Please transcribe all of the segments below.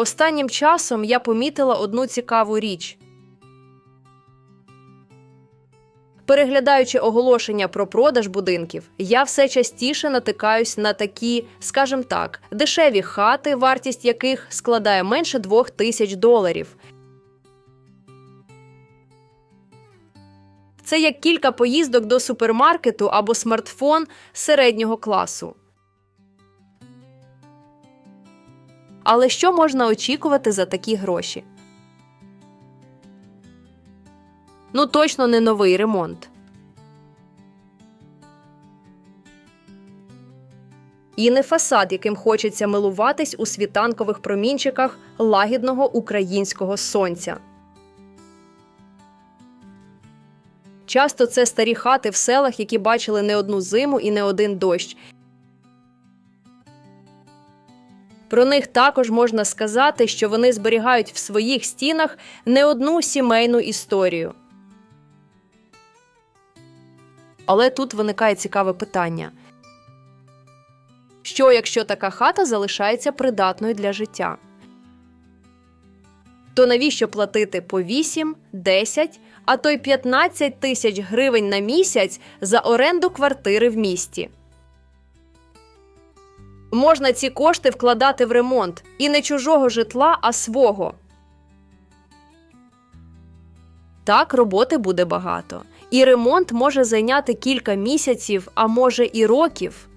Останнім часом я помітила одну цікаву річ. Переглядаючи оголошення про продаж будинків, я все частіше натикаюсь на такі, скажімо так, дешеві хати, вартість яких складає менше двох тисяч доларів. Це як кілька поїздок до супермаркету або смартфон середнього класу. Але що можна очікувати за такі гроші? Ну, точно не новий ремонт. І не фасад, яким хочеться милуватись у світанкових промінчиках лагідного українського сонця. Часто це старі хати в селах, які бачили не одну зиму і не один дощ. Про них також можна сказати, що вони зберігають в своїх стінах не одну сімейну історію. Але тут виникає цікаве питання: що якщо така хата залишається придатною для життя? То навіщо платити по 8, 10, а то й 15 тисяч гривень на місяць за оренду квартири в місті? Можна ці кошти вкладати в ремонт і не чужого житла, а свого. Так, роботи буде багато. І ремонт може зайняти кілька місяців, а може і років.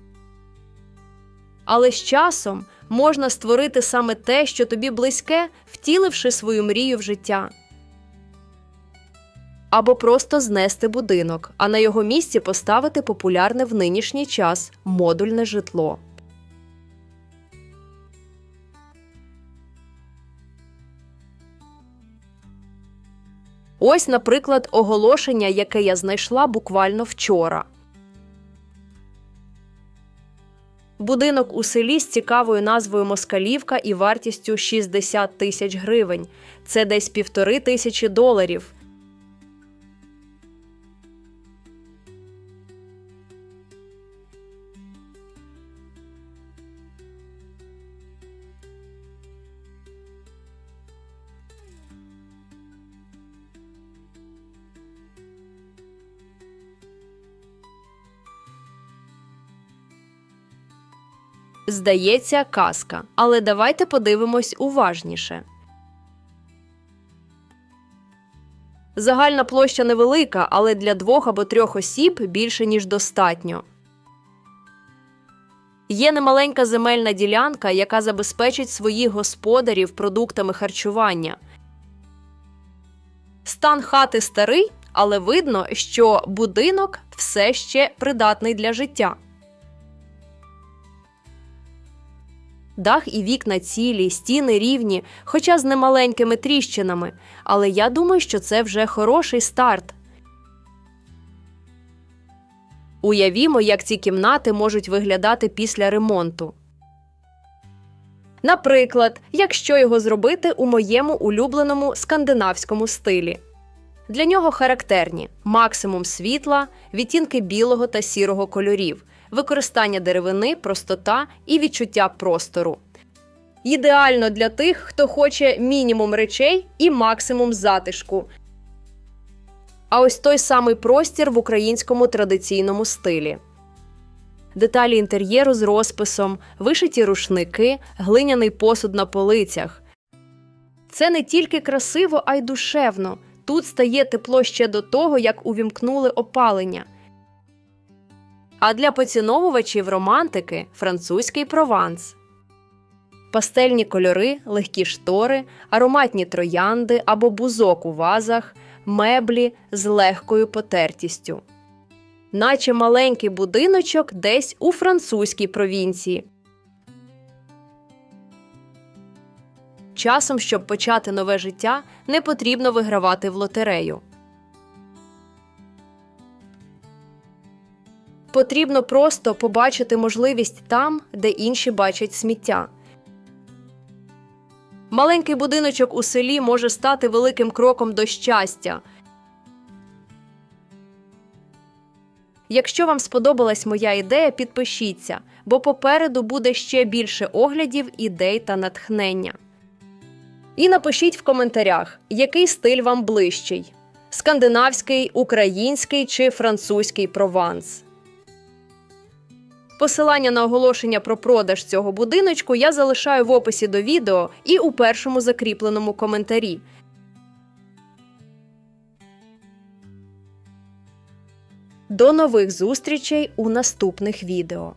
Але з часом можна створити саме те, що тобі близьке, втіливши свою мрію в життя. Або просто знести будинок, а на його місці поставити популярне в нинішній час модульне житло. Ось, наприклад, оголошення, яке я знайшла буквально вчора. Будинок у селі з цікавою назвою Москалівка і вартістю 60 тисяч гривень. Це десь півтори тисячі доларів. Здається, казка. Але давайте подивимось уважніше. Загальна площа невелика, але для двох або трьох осіб більше, ніж достатньо. Є немаленька земельна ділянка, яка забезпечить своїх господарів продуктами харчування. Стан хати старий, але видно, що будинок все ще придатний для життя. Дах і вікна цілі, стіни рівні, хоча з немаленькими тріщинами. Але я думаю, що це вже хороший старт. Уявімо, як ці кімнати можуть виглядати після ремонту. Наприклад, якщо його зробити у моєму улюбленому скандинавському стилі. Для нього характерні максимум світла, відтінки білого та сірого кольорів, використання деревини, простота і відчуття простору. Ідеально для тих, хто хоче мінімум речей і максимум затишку. А ось той самий простір в українському традиційному стилі. Деталі інтер'єру з розписом, вишиті рушники, глиняний посуд на полицях. Це не тільки красиво, а й душевно. Тут стає тепло ще до того, як увімкнули опалення. А для поціновувачів романтики французький прованс. Пастельні кольори, легкі штори, ароматні троянди або бузок у вазах, меблі з легкою потертістю. Наче маленький будиночок десь у французькій провінції. Часом, щоб почати нове життя, не потрібно вигравати в лотерею. Потрібно просто побачити можливість там, де інші бачать сміття. Маленький будиночок у селі може стати великим кроком до щастя. Якщо вам сподобалась моя ідея, підпишіться, бо попереду буде ще більше оглядів, ідей та натхнення. І напишіть в коментарях, який стиль вам ближчий: скандинавський, український чи французький прованс. Посилання на оголошення про продаж цього будиночку я залишаю в описі до відео і у першому закріпленому коментарі. До нових зустрічей у наступних відео.